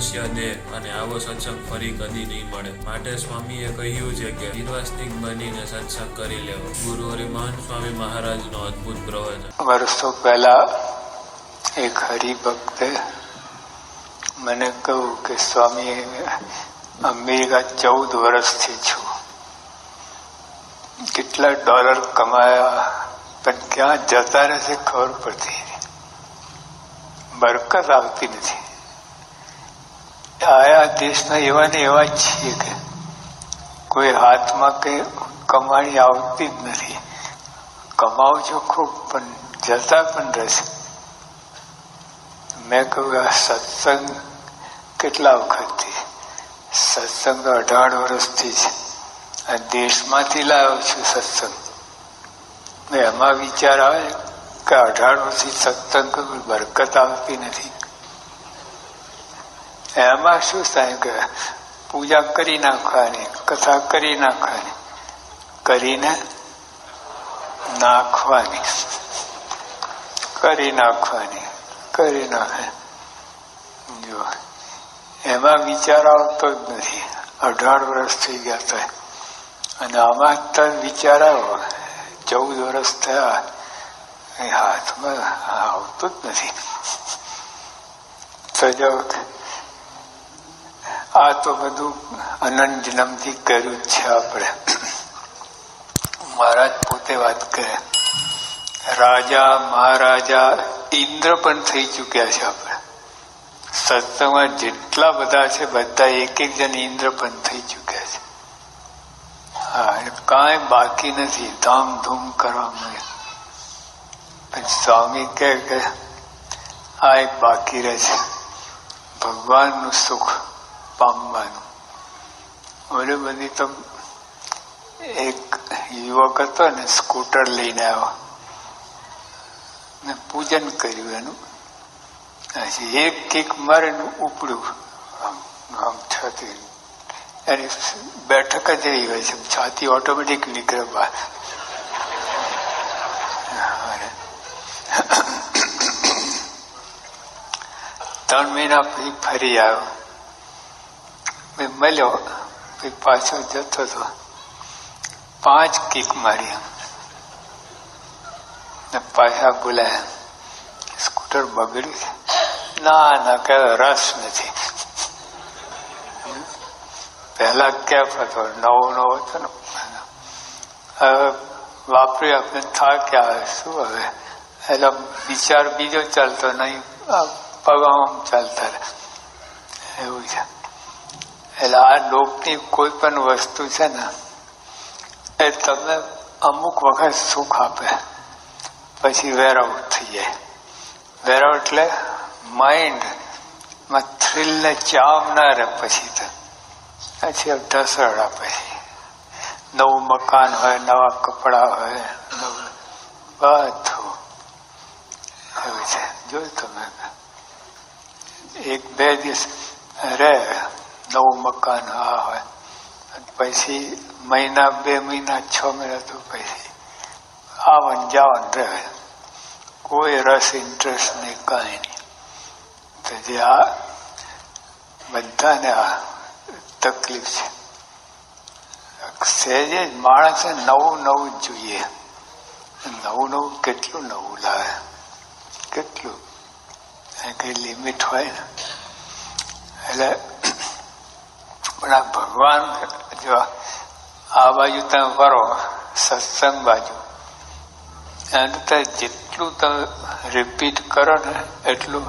મનુષ્ય દેહ અને આવો સત્સંગ ફરી કદી નહીં મળે. માટે સ્વામીએ કહ્યું છે કે નિર્વાસ્તિક બનીને સત્સંગ કરી લેવો. ગુરુ હરિમહન સ્વામી મહારાજનો અદ્ભુત પ્રવચન. વર્ષો પહેલા એક હરિભક્તે મને કહ્યું કે સ્વામી અમેરિકા ચૌદ વર્ષથી છું. કેટલા ડોલર કમાયા, પણ ક્યાં જતા રહેશે ખબર પડતી. બરકત આવતી નથી. આયા દેશના એવા ને એવા જ છીએ કે કોઈ હાથમાં કઈ કમાણી આવતી જ નથી. કમાવજો ખૂબ, પણ જતા પણ રહેશે. મેં કહ્યું, આ સત્સંગ કેટલા વખતથી? સત્સંગ અઢાર વર્ષથી છે. આ દેશમાંથી લાવ્યો છું સત્સંગ. એમાં વિચાર આવે કે અઢાર વર્ષથી સત્સંગ બરકત આવતી નથી. એમાં શું થાય કે પૂજા કરી નાખવાની, કથા કરી નાખવાની, કરીને નાખવાની, કરી નાખવાની, કરી નાખે જો, એમાં વિચાર આવતો જ નથી. અઢાર વર્ષ થઈ ગયા તો અને આમાં તો વિચાર આવ્યો ચૌદ વર્ષ થયા. એ હાથમાં આવતું જ નથી. સજાવ જો આ તો બધું અનંત જન્મથી કર્યું છે આપણે. મહારાજ પોતે વાત કરે. રાજા, મહારાજા, ઇન્દ્ર પણ થઈ ચુક્યા છે આપણે. સત્સંગમાં જેટલા બધા છે, બધા એક એક જણ ઇન્દ્ર પણ થઈ ચુક્યા છે. હા કાંઈ બાકી નથી. ધામધૂમ કરવા મળે પછી સ્વામી કહે કે આ એક બાકી રહે છે. ભગવાનનું સુખ પામવાનું ઓલે બધી તો એક યુવક હતો ને સ્કૂટર લઈને આવ્યો ને પૂજન કર્યું એનું પછી એક કિક મારે ઉપડ્યું આમ આમ છાતી એની બેઠક જ રહી હોય છે છાતી ઓટોમેટિક નીકળે બહાર ત્રણ મહિના પછી ફરી આવ્યો મેં મળ્યો, પછી પાછો જતો હતો પાંચ કિક મારી ને પાછા બોલાયા, સ્કૂટર બગડ્યું ના ના કે રસ નથી. પહેલા કેફ હતો નવો નવો હતો ને. હવે વાપરી આપણે થાક્યા આવે, શું હવે? એટલે વિચાર બીજો ચાલતો નહીં. પગામ ચાલતા રહે. એવું છે. એટલે આ લોકની કોઈ પણ વસ્તુ છે ને, એ તમને અમુક વખત સુખ આપે. પછી વેરઆઉટ થઈ જાય. વેરઆઉટ એટલે માઇન્ડમાં થ્રિલ ને ચામ ના રહે પછી તો. પછી ઢસરડા પછી નવું મકાન હોય, નવા કપડા હોય નવું બધું એવું છે. જોયું તમે? એક બે દિવસ રહે. નવું મકાન આ હોય પછી મહિના, બે મહિના, છ મહિના તો પછી આવન જાવન રહે. કોઈ રસ ઇન્ટરેસ્ટ નહીં, કાંઈ નહીં. તો જે આ બધાને આ તકલીફ છે. સહેજે માણસે નવું નવું જોઈએ. નવું નવું કેટલું નવું લાવે? કેટલું? કઈ લિમિટ હોય ને? એટલે પણ ભગવાન જો આ બાજુ તમે ફરો, સત્સંગ બાજુ. અને જેટલું તમે રિપીટ કરો ને, એટલું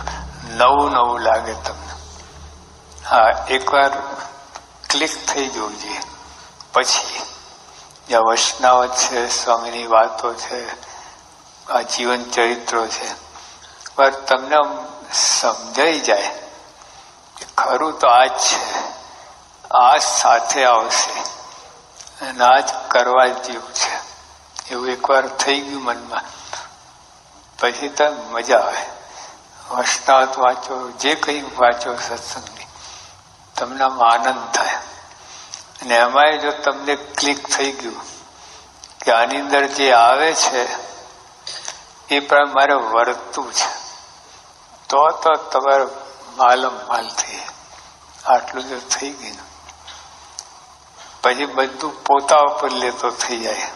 નવું નવું લાગે તમને. હા, એકવાર ક્લિક થઈ જવું જોઈએ. પછી જ્યાં વૈષ્ણવ છે, સ્વામીની વાતો છે, આ જીવન ચરિત્રો છે પર તમને સમજાઈ જાય ખરું તો આ જ છે. આ સાથે આવશે. અને આ જ કરવા જેવું છે. એવું એકવાર થઈ ગયું મનમાં. પછી તો મજા આવે. વૈષ્ણવ વાંચો, જે કંઈ વાંચો સત્સંગની, તમને આનંદ થાય. અને એમાંય જો તમને ક્લિક થઈ ગયું કે આની અંદર જે આવે છે, એ પણ મારે વર્તવું છે. તો તો તમારે માલમ માલ થઈ આટલું જો થઈ ગયું. પછી બધું પોતા ઉપર લેતો થઈ જાય.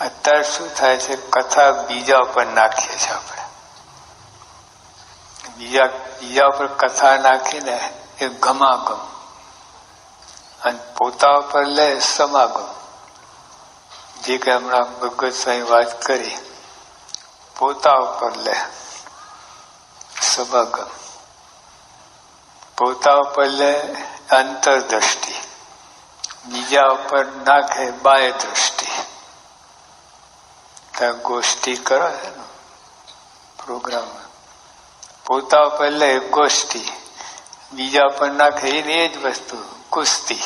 અત્યારે શું થાય છે? કથા બીજા ઉપર નાખીએ છીએ આપણે. બીજા બીજા ઉપર કથા નાખીને એ ગમાગમ. અને પોતા ઉપર લે સમાગમ. જે કે હમણાં ભગવત સાહેબ વાત કરી. પોતા ઉપર લે સમાગમ. પોતા ઉપર લે અંતરદ્રષ્ટિ. બીજા ઉપર નાખે બાય દ્રષ્ટિ. ત્યાં ગોષ્ઠી કરો છે પ્રોગ્રામ પોતા ઉપર લે ગોષ્ઠી. બીજા પર નાખે એની એ જ વસ્તુ, કુસ્તી.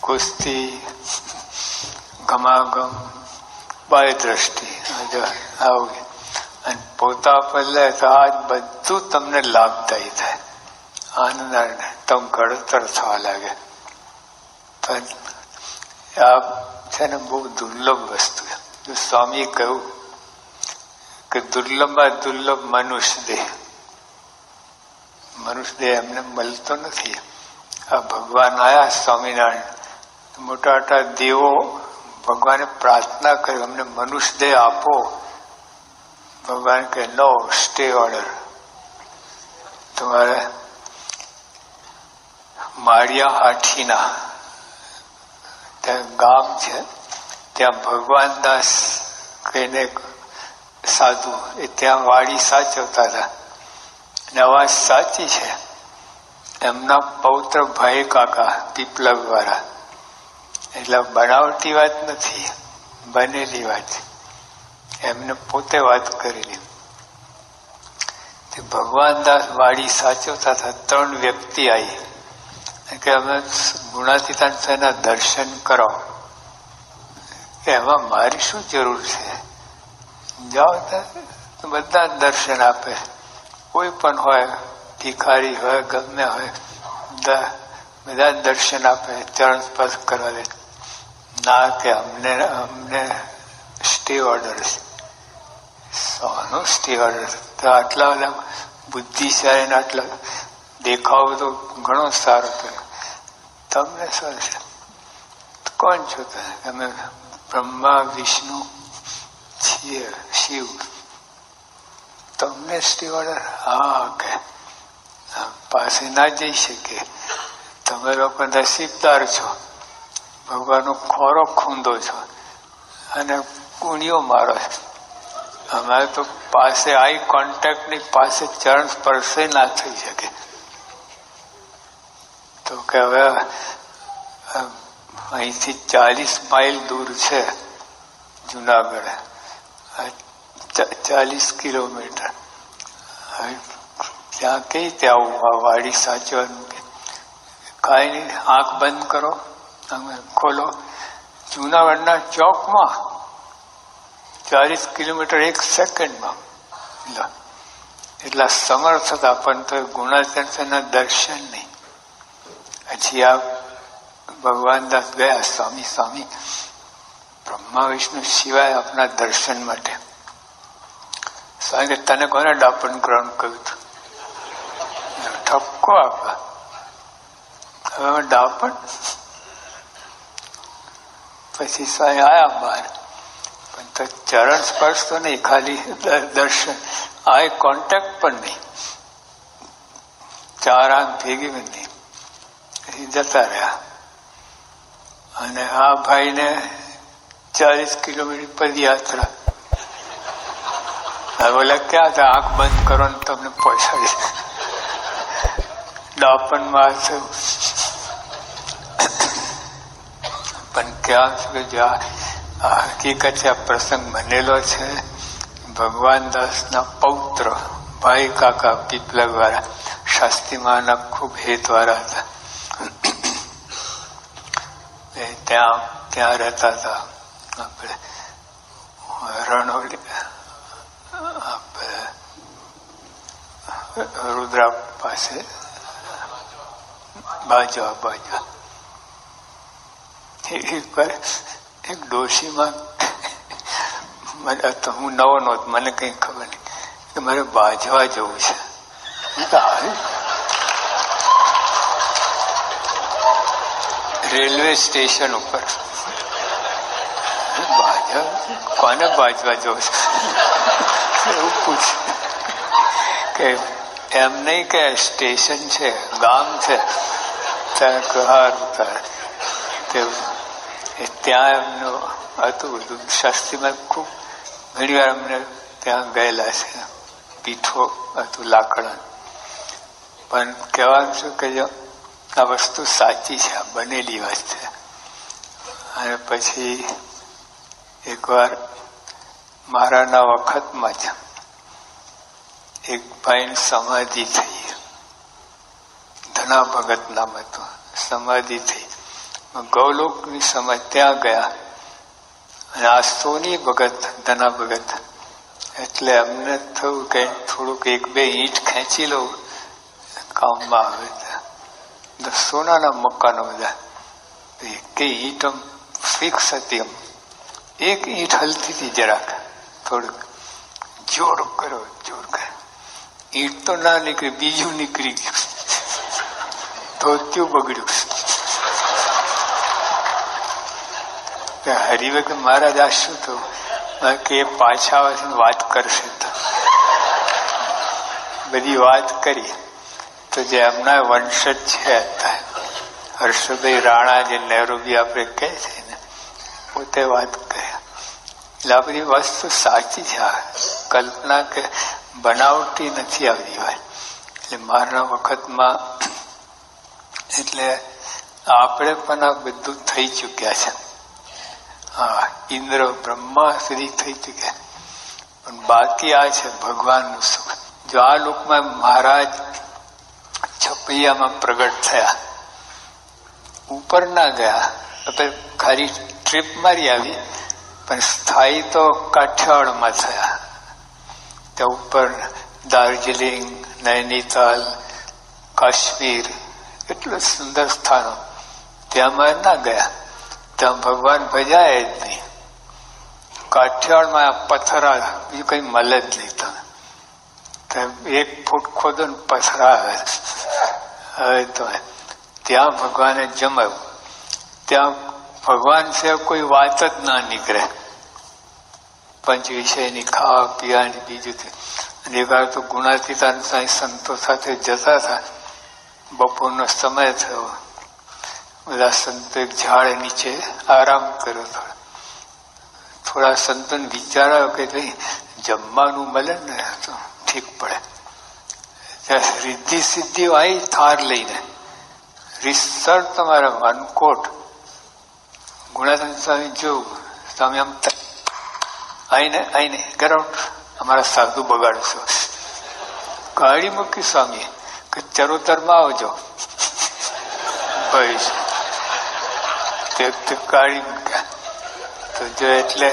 કુસ્તી ગમાગમ બાય દ્રષ્ટિ. આવું અને પોતા પર લે તો આ બધું તમને લાભદાયી થાય. આનંદ તમ ઘડતર થવા લાગે. પણ આ છે ને બહુ દુર્લભ વસ્તુ છે. સ્વામીએ કહ્યું કે દુર્લભમાં દુર્લભ મનુષ્ય દેહ. મનુષ્ય દેહ એમને મળતો નથી. આ ભગવાન આયા સ્વામિનારાયણ. મોટા મોટા દેવો ભગવાને પ્રાર્થના કરી, અમને મનુષ્ય દેહ આપો. ભગવાન કે નો સ્ટે ઓર્ડર તમારે માળિયા હાઠીના ત્યાં ગામ છે. ત્યાં ભગવાન દાસ કહીને સાધુ, એ ત્યાં વાડી સાચવતા હતા. અને અવાજ સાચી છે. એમના પૌત્ર ભાઈ કાકા પીપલગ વાળા એટલે બનાવટી વાત નથી, બનેલી વાત. એમને પોતે વાત કરેલી. ભગવાન દાસ વાડી સાચવતા હતા, ત્રણ વ્યક્તિ આવી કે અમે ગુણાતીતાના દર્શન કરો. કે એમાં મારી શું જરૂર છે? જાઓ તો બધા દર્શન આપે. કોઈ પણ હોય, ભિખારી હોય, ગમે હોય, બધા બધા દર્શન આપે, ચરણ સ્પર્શ કરવા ના કે અમને અમને સ્ટે ઓર્ડર સોનો સ્ટે ઓર્ડર તો આટલા બધા બુદ્ધિશાળી આટલા દેખાવ તો ઘણો સારો થયો તમને શું છે? કોણ છો તમે? બ્રહ્મા, વિષ્ણુ, છીએ, શિવ. તમને સ્ટી ઓર્ડર હા કે પાસે ના જઈ શકે તમે લોકો નસીબદાર છો. ભગવાનનો ખોરો ખૂંદો છો. અને કુણિયો મારો છે. અમારે તો પાસે આઈ કોન્ટેક્ટની પાસે ચરણ સ્પર્શે ના થઈ શકે. તો કે હવે અહીંથી ચાલીસ માઇલ દૂર છે જુનાગઢ. ચાલીસ કિલોમીટર. ત્યાં કઈ ત્યાં વાડી સાચવાનું કે કાંઈ નહીં, આંખ બંધ કરો, તમે ખોલો. જુનાગઢના ચોકમાં ચાલીસ કિલોમીટર એક સેકન્ડમાં. એટલા સમર્થ હતા પણ તો ગુણાચંદના દર્શન નહીં. પછી આ ભગવાન દાસ ગયા, સ્વામી સ્વામી. બ્રહ્મા, વિષ્ણુ સિવાય આપના દર્શન માટે. સ્વામી, તને કોને ડાપણ ગ્રહણ કર્યું હતું? ઠપકો આપવા. હવે ડાપણ? પછી સ્વામી આયા બહાર. પણ તો ચરણ સ્પર્શ તો નહીં, ખાલી દર્શન. આય કોન્ટેક્ટ પણ નહીં. ચાર આંખ ભેગી પણ નહીં પછી જતા રહ્યા. અને આ ભાઈને ચાલીસ કિલોમીટર પદયાત્રા બોલે, ક્યાં હતા? આંખ બંધ કરો ને તમને પહોંચાડી. ડાપણમાં થયું પણ ક્યાં છે જ્યાં? આ હકીકત છે, આ પ્રસંગ બનેલો છે. ભગવાન દાસના પૌત્ર, ભાઈ કાકા પીપલગ વાળા શાસ્ત્રીમાના ખૂબ હેતવાળા હતા. ત્યાં ત્યાં રહેતા હતા. આપણે રણોલી આપણે રુદ્રા પાસે, બાજવા બાજવા. એકવાર એક ડોશીમાં મને તો હું નવો નહોતો મને કંઈ ખબર નહીં કે મારે બાજવા જવું છે. એ તો આવે. રેલવે સ્ટેશન ઉપર. ભાજપ કોને બાજવા જો એવું પૂછ. કે એમ નહીં કે સ્ટેશન છે, ગામ છે. ત્યાં એમનું હતું બધું. શાસ્ત્રીમાં ખૂબ ઘણી વાર અમને ત્યાં ગયેલા છે. પીઠો હતું લાકડા પણ કહેવાનું છું કે જો આ વસ્તુ સાચી છે, બનેલી વાત અને પછી એકવાર મારાના વખતમાં જ એક ભાઈ સમાધિ થઈ. ધના ભગત નામ હતું સમાધિ થઈ. ગૌલોકની સમજ ત્યાં ગયા. અને આ સોની ભગત ધના ભગત એટલે અમને થયું કે થોડુંક એક બે ઈંટ ખેંચી લઉં, કામમાં આવે તો સોનાના મકાનો બધા કે ઈંટ આમ ફિક્સ હતી આમ એક ઈંટ હલતી હતી જરાક થોડુંક જોર કરો જોર કરો ઈંટ તો ના નીકળી બીજું નીકળી ગયું ધોત્યું બગડ્યું હરિભક્ત મહારાજ આ શું થયું કે પાછા વાત કરશે તો બધી વાત કરી તો જે એમના વંશજ છે હર્ષભાઈ રાણા જે નૈરોબી આપણે કહે છે ને, પોતે વાત કહે એટલે આ બધી વસ્તુ સાચી છે. કલ્પના કે બનાવટી નથી આવી વાત એટલે મારા વખતમાં, એટલે આપણે પણ આ બધું થઈ ચૂક્યા છે. હા, ઇન્દ્ર બ્રહ્મા સુધી થઈ ચૂક્યા. પણ બાકી આ છે ભગવાનનું સુખ. જો આ લોકમાં મહારાજ છપૈયામાં પ્રગટ થયા. ઉપર ના ગયા. આપણે ખાલી ટ્રીપ મારી આવી, પણ સ્થાયી તો કાઠિયાવાડમાં થયા. ત્યાં ઉપર દાર્જિલિંગ, નૈનીતાલ, કાશ્મીર, એટલું સુંદર સ્થાનો. ત્યાં ના ગયા. ત્યાં ભગવાન ભજાય જ નહીં. કાઠિયાવાડમાં પથરા બીજું કંઈ મળે જ નહીં એક ફૂટ ખોદો ને પથરાવે હવે તો ત્યાં ભગવાને જમાવ્યું ત્યાં ભગવાન છે કોઈ વાત જ ના નીકળે પંચ વિષયની ખાવા પીવાની બીજું અને એક વાર તો ગુણાતીતાન સાંઈ સંતો સાથે જતા હતા બપોરનો સમય થયો બધા સંતો એક ઝાડ નીચે આરામ કર્યો થોડો થોડા સંતોને વિચાર કે ભાઈ જમવાનું મળે ને તો ઠીક પડે. રિદ્ધિ સિદ્ધિ આવી થાર લઈને. રીસર તમારા વનકોટ ગુણાધન સ્વામી જોવું તમે આમ આઈને આઈને ગરાઉન્ડ અમારા સાધુ બગાડશો કાળી મૂકી સ્વામી, કે ચરોતરમાં આવજો. ભાઈ તે કાળી મૂક્યા. તો જો એટલે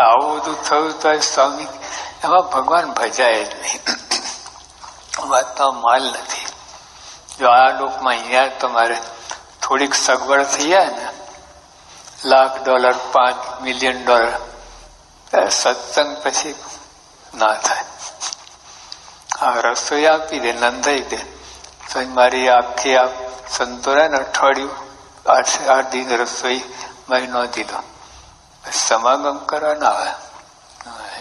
આવું બધું થયું તો સ્વામી એમાં ભગવાન ભજાય જ નહીં. વાતમાં માલ નથી. જો આ લોકમાં અહીંયા તમારે થોડીક સગવડ થઈ જાય ને, લાખ ડોલર, પાંચ મિલિયન ડોલર સત્સંગ પછી ના થાય. આ રસોઈ આપી દે, નંદાઈ દે. તો મારી આખી આ સંતોરા ને અઠવાડિયું આઠ આઠ દિન રસોઈ મહિનો દીધો. સમાગમ કરવા ના આવે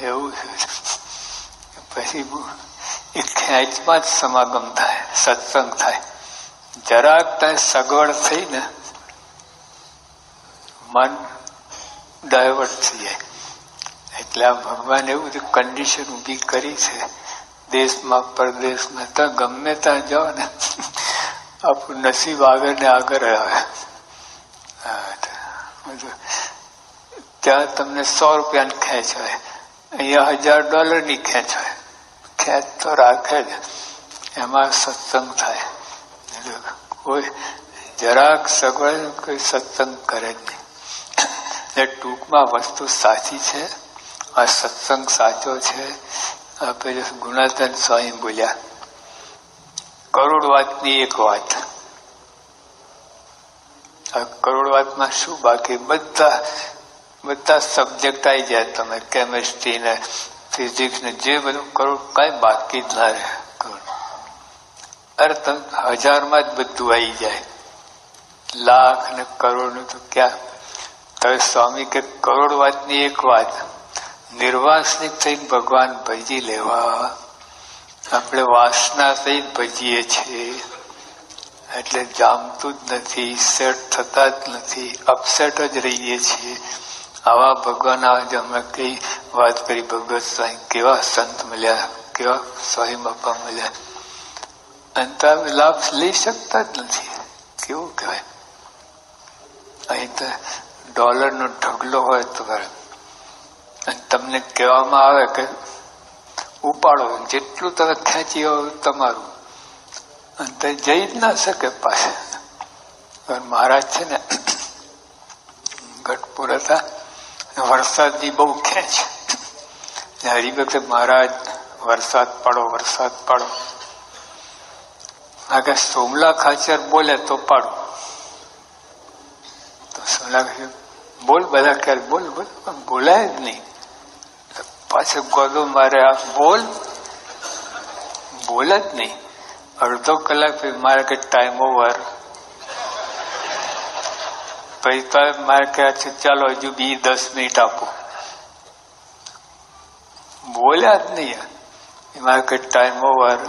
એવું છે. પછી એ ખેંચમાં જ સમાગમ થાય સત્સંગ થાય જરાક ત્યાં સગવડ થઈ ને મન ડાયવર્ટ થઈ જાય એટલે આ ભગવાન એવું બધું કન્ડિશન ઊભી કરી છે દેશમાં પરદેશમાં તો ગમે ત્યાં જાઓ ને આપણું નસીબ આગળ ને આગળ આવે ત્યાં તમને સો રૂપિયાની ખેંચ હોય અહીંયા હજાર ડોલરની ખેંચ હોય ખેંચ તો રાખે જ એમાં સત્સંગ થાય. કોઈ જરાક સગવડ કોઈ સત્સંગ કરે જ નહીં. એટલે ટૂંકમાં વસ્તુ સાચી છે. આ સત્સંગ સાચો છે. આપણે ગુણાધન સ્વામી બોલ્યા, કરોડ વાતની એક વાત. આ કરોડ વાતમાં શું બાકી? બધા બધા સબ્જેક્ટ આવી જાય. તમે કેમેસ્ટ્રી ને ફિઝિક્સ ને જે બધું કરોડ કાંઈ બાકી જ ના રહે. કરોડ અરે તમે હજારમાં જ બધું આવી જાય. લાખ ને કરોડનું તો ક્યાં? તમે સ્વામી કે કરોડ વાતની એક વાત. નિર્વાસનિક થઈને ભગવાન ભજી લેવા. આપણે વાસના થઈ ભજીએ છીએ. એટલે જામતું જ નથી, સેટ થતા જ નથી. અપસેટ જ રહીએ છીએ. આવા ભગવાન આજે અમે કઈ વાત કરી ભગવત સ્વામી, કેવા સંત મળ્યા, કેવા સ્વામી બાપા મળ્યા. અને તમે લાભ લઈ શકતા જ નથી. કેવું કહેવાય? અહીં તો ડોલરનો ઢગલો હોય તો અને તમને કહેવામાં આવે કે ઉપાડો, જેટલું તમે ખેંચી હોય તમારું. અને તે જઈ જ ના શકે પાસે મહારાજ છે ને ગઢપુર હતા. વરસાદની બહુ ખેંચ હરિભક્ત મહારાજ, વરસાદ પડો વરસાદ પડો. આગળ સોમલા ખાચર બોલે તો પાડો. તો સોમલા બોલ બધા ક્યારે બોલ બોલ, પણ બોલાય જ નહીં. પાછો ગોદો મારે આ બોલ. બોલ જ નહીં. અડધો કલાક મારે કે ટાઈમ ઓવર પછી તો મારે કહે છે, ચાલો હજુ બી દસ મિનિટ આપો. બોલ્યા જ નહીં મારે કે ટાઈમ ઓવર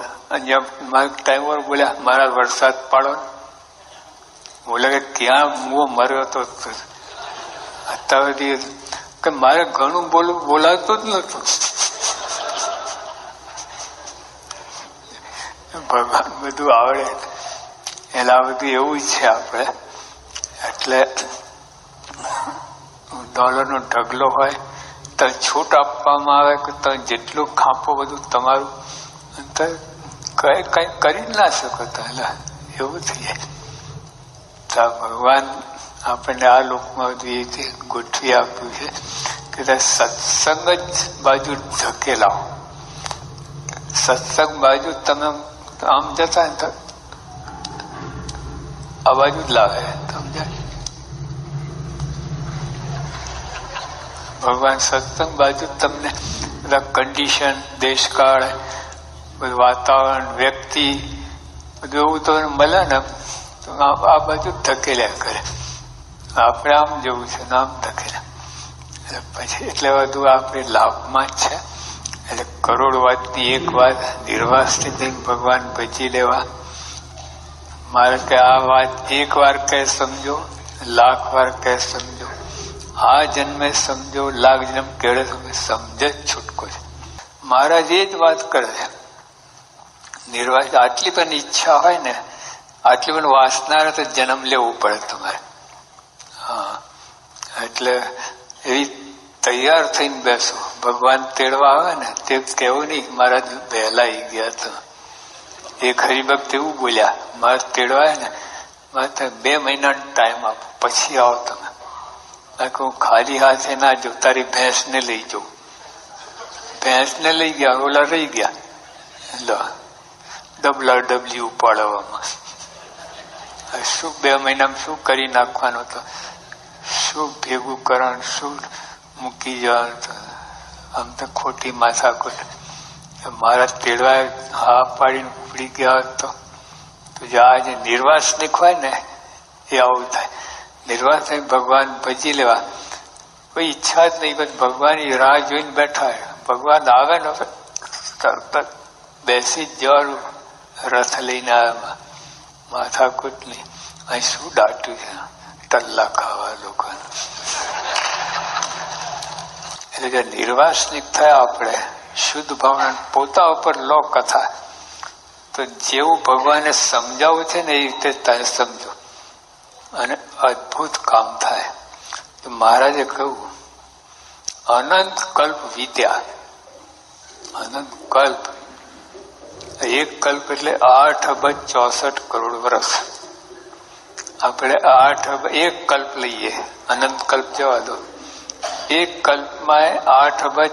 મારે ટાઈમ ઓવર બોલ્યા, મારા વરસાદ પાડો બોલે કે ક્યાં મુઓ મર્યો તો અત્યાર સુધી કે મારે ઘણું બોલવું બોલાતું જ નતું ભગવાન બધું આવડે. એટલે આ બધું એવું જ છે આપણે. એટલે ડોલરનો ઢગલો હોય તો છૂટ આપવામાં આવે કે તમે જેટલું ખાંપો બધું તમારું, તો કઈ કઈ કરી ના શકો એટલે એવું થઈ જાય. તો ભગવાન આપણને આ લોકમાં બધું રીતે ગોઠવી આપ્યું છે કે તે સત્સંગ જ બાજુ ધકેલાઓ સત્સંગ બાજુ તમે આમ જતા ને તો આ બાજુ જ લાવે, સમજાય? ભગવાન સત્સંગ બાજુ તમને બધા કન્ડિશન દેશકાળ, બધું વાતાવરણ, વ્યક્તિ, બધું એવું તો મળે ને તો આ બાજુ ધકેલ્યા કરે. આપણે આમ જવું છે ને આમ ધકેલ્યા. એટલે પછી એટલે બધું આપણે લાભમાં જ છે. એટલે કરોડ વાતની એક વાત, નિર્વાસથી થઈને ભગવાન ભજી લેવા. મારે કે આ વાત એક વાર કહે સમજો, લાખ વાર કહે સમજો. આ જન્મે સમજો, લાગ જન્મ, કેળે તમે સમજે જ છૂટકો છે. મહારાજ એ જ વાત કરે છે. નિર્વાચ, આટલી પણ ઈચ્છા હોય ને, આટલી પણ વાસના તો જન્મ લેવું પડે તમારે. હા, એટલે એવી તૈયાર થઈને બેસો. ભગવાન તેડવા આવે ને, તે કેવું નહીં મહારાજ વહેલા ગયા હતા એક હરિભક્ત એવું બોલ્યા મારે તેડવાય ને, મારે બે મહિના ટાઈમ આપો, પછી આવો તમે. હું ખાલી હાથે ના જો તારી ભેંસને લઈ જાઉં ભેંસને લઈ ગયા ઓલા રહી ગયા લો ડબલા ડબલી ઉપાડવામાં શું બે મહિનામાં શું કરી નાખવાનું તો શું ભેગું કરવાનું શું મૂકી જવાનું આમ તો ખોટી માથાકૂટ મારા તેડવા હા પાડીને ઉપડી ગયા તો તો જે નિર્વાસ નીકળાય ને એ આવું થાય નિર્વાસ થઈ ભગવાન ભજી લેવા. કોઈ ઈચ્છા જ નહીં, પણ ભગવાનની રાહ જોઈને બેઠા ભગવાન આવે ને તરત બેસી જ જવાનું રથ લઈને આવ્યા. માથાકૂટ નહીં અહીં શું ડાટું છે? ટલ્લા ખાવા લોકોને. એટલે જે નિર્વાસનિક થયા આપણે. શુદ્ધ ભાવના. પોતા ઉપર લો કથા તો જેવું ભગવાને સમજાવવું છે ને એ રીતે તમે સમજો. અને અદ્ભુત કામ થાય. તો મહારાજે કહ્યું, અનંત કલ્પ વિદ્યા. અનંત કલ્પ. એક કલ્પ એટલે આઠ અબજ ચોસઠ કરોડ વર્ષ. આપણે આઠ એક કલ્પ લઈએ. અનંત કલ્પ જવા દો. એક કલ્પમાં આઠ અબજ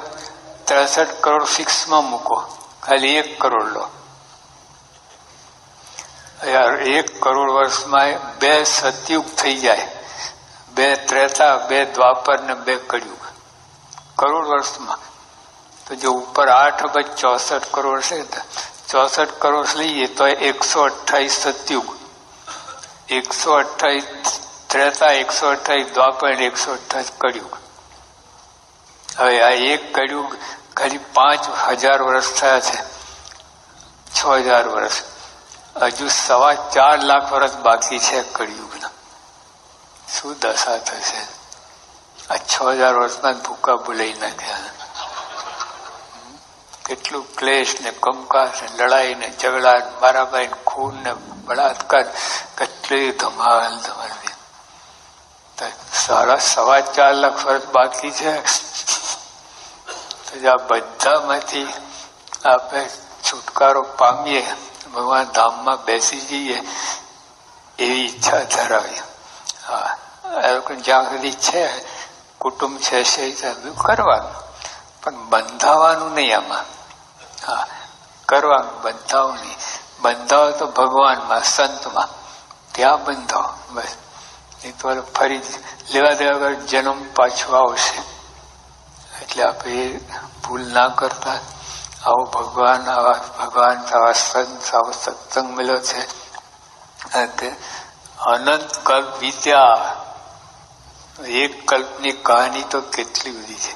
ત્રેસઠ કરોડ ફિક્સમાં મૂકો. ખાલી એક કરોડ લો. યાર એક કરોડ વર્ષમાં બે સતયુગ થઈ જાય. બે ત્રેતા, બે દ્વાપર ને બે કળિયુગ. કરોડ વર્ષમાં. તો જો ઉપર આઠ અબજ ચોસઠ કરોડ છે ચોસઠ કરોડ લઈએ તો એકસો અઠ્ઠાવીસ સતયુગ. એકસો અઠ્ઠાવીસ ત્રેતા, એકસો અઠ્ઠાવીસ દ્વાપર એકસો અઠ્ઠાવીસ કળિયુગ. હવે આ એક કળિયુગ ખાલી પાંચ હજાર વર્ષ થયા છે. છ હજાર વર્ષ. હજુ સવા ચાર લાખ વર્ષ બાકી છે કળિયુગના. શું દશા થશે? આ છ હજાર વર્ષના જ ભૂકા ભૂલાઈ નાખ્યા કેટલું ક્લેશ ને કંકાસ ને લડાઈ ને ઝઘડા ને મારામારી ને ખૂન ને બળાત્કાર. કેટલી ધમાલ ધમાલ સારા સવા ચાર લાખ વર્ષ બાકી છે. આ બધામાંથી આપણે છુટકારો પામીએ. ભગવાન ધામમાં બેસી જઈએ, એવી ઈચ્છા ધરાવી. હા જ્યાં સુધી છે, કુટુંબ છે કરવાનું. પણ બંધાવાનું નહીં આમાં. હા, કરવાનું બંધાવું નહીં. બંધાવો તો ભગવાનમાં, સંતમાં. ત્યાં બંધાવો, બસ. એ તો ફરી લેવા દેવા વગર જન્મ પાછો આવશે. એટલે આપણે ભૂલ ના કરતા. આવો ભગવાન, આવા ભગવાન, આવા સંત, આવો સત્સંગ મળ્યો છે. અનંત કલ્પ વીત્યા એક કલ્પની કહાની તો કેટલી બધી છે.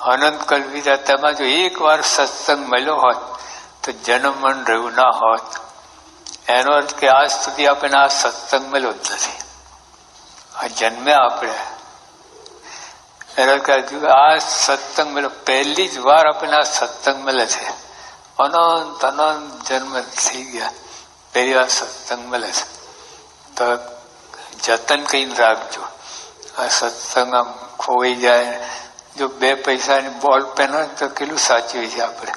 અનંત કલ્પ વીત્યા તેમાં જો એક વાર સત્સંગ મળ્યો હોત, તો જન્મ મન રહ્યું ના હોત. એનો અર્થ કે આજ સુધી આપણને આ સત્સંગ મળ્યો જ નથી. આ જન્મે આપણે. એનો કે આ સત્સંગ મેળો, પહેલી જ વાર આપણને આ સત્સંગ મળે છે. અનંત અનંત જન્મ થઈ ગયા. પહેલી વાર સત્સંગ મળે છે. તો જતન કહીને રાખજો. આ સત્સંગ આમ ખોવાઈ જાય. જો બે પૈસાની બોલ પેન હોય તો કેટલું સાચવી છે આપણે.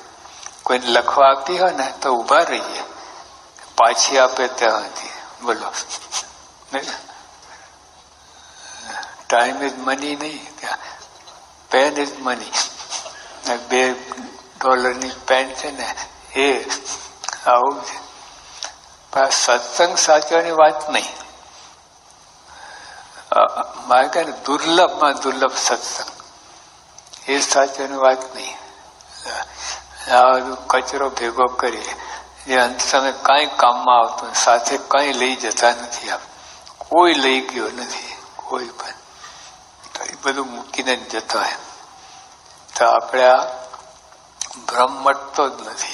કોઈને લખવા આપી હોય ને તો ઊભા રહીએ. પાછી આપે ત્યાંથી. બોલો. ટાઈમ ઇઝ મની નહીં. પેન ઇઝ મની બે ડોલરની પેન છે ને, એ આવું છે. પણ સત્સંગ સાચવાની વાત નહીં. મારે કહે દુર્લભમાં દુર્લભ સત્સંગ. એ સાચવાની વાત નહીં. આ બધું કચરો ભેગો કરીએ. જે અંત સમય કાંઈ કામમાં આવતું સાથે કંઈ લઈ જતા નથી આપ. કોઈ લઈ ગયો નથી. કોઈ પણ. તો એ બધું મૂકીને જ જતો એમ. તો આપણે આ ભ્રમ મટતો જ નથી.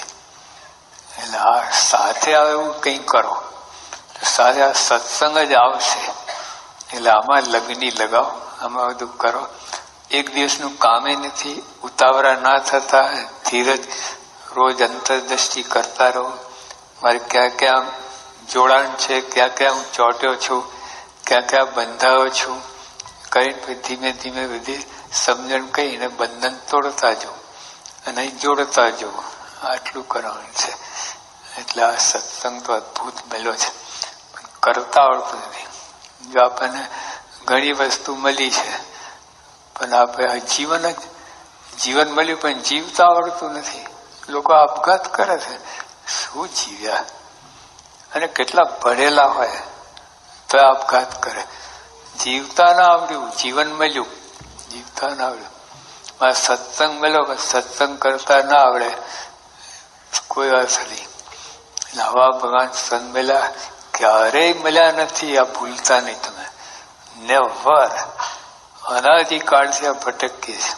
એટલે આ સાથે આવે એવું કંઈ કરો. સાથે આ સત્સંગ જ આવશે. એટલે આમાં લગ્ની લગાવો. આમાં બધું કરો. એક દિવસનું કામે નથી. ઉતાવળા ના થતા. ધીરજ રોજ અંતરદ્રષ્ટિ કરતા રહો. મારે ક્યાં ક્યાં જોડાણ છે? ક્યાં ક્યાં હું ચોટ્યો છું? ક્યાં ક્યાં બંધાયો છું? કરીને પછી ધીમે ધીમે બધી સમજણ કહીને બંધન તોડતા જાઓ અને જોડતા જાઓ. આટલું કરવાનું છે. એટલે આ સત્સંગ તો અદભુત મેલો છે. કરતા આવડતું નથી. જો આપણને ઘણી વસ્તુ મળી છે, પણ આપણે આ જીવન જ, જીવન મળ્યું પણ જીવતા આવડતું નથી. લોકો આપઘાત કરે છે. શું જીવ્યા? અને કેટલા ભણેલા હોય તો આપઘાત કરે. જીવતા ના આવડ્યું જીવન મળ્યું જીવતા ના આવડ્યું મારે સત્સંગ મળ્યો કે સત્સંગ કરતા ના આવડે, કોઈ વાત નહીં. નવા ભગવાન સંત મળ્યા, ક્યારેય મળ્યા નથી, આ ભૂલતા નહીં તમે. નેવર અનાધિકાળથી આ ભટકીએ છે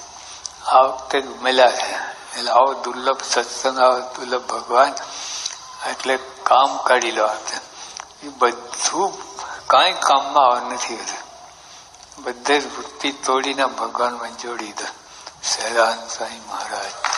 આ વખતે મળ્યા છે. એટલે આવો દુર્લભ સત્સંગ, આવો દુર્લભ ભગવાન, એટલે કામ કાઢી લો આ બધું કાંઈ કામમાં નથી હોતું. બધે જ વૃત્તિ તોડીને ભગવાનમાં જોડી દો. સહેરાન સાંઈ મહારાજ.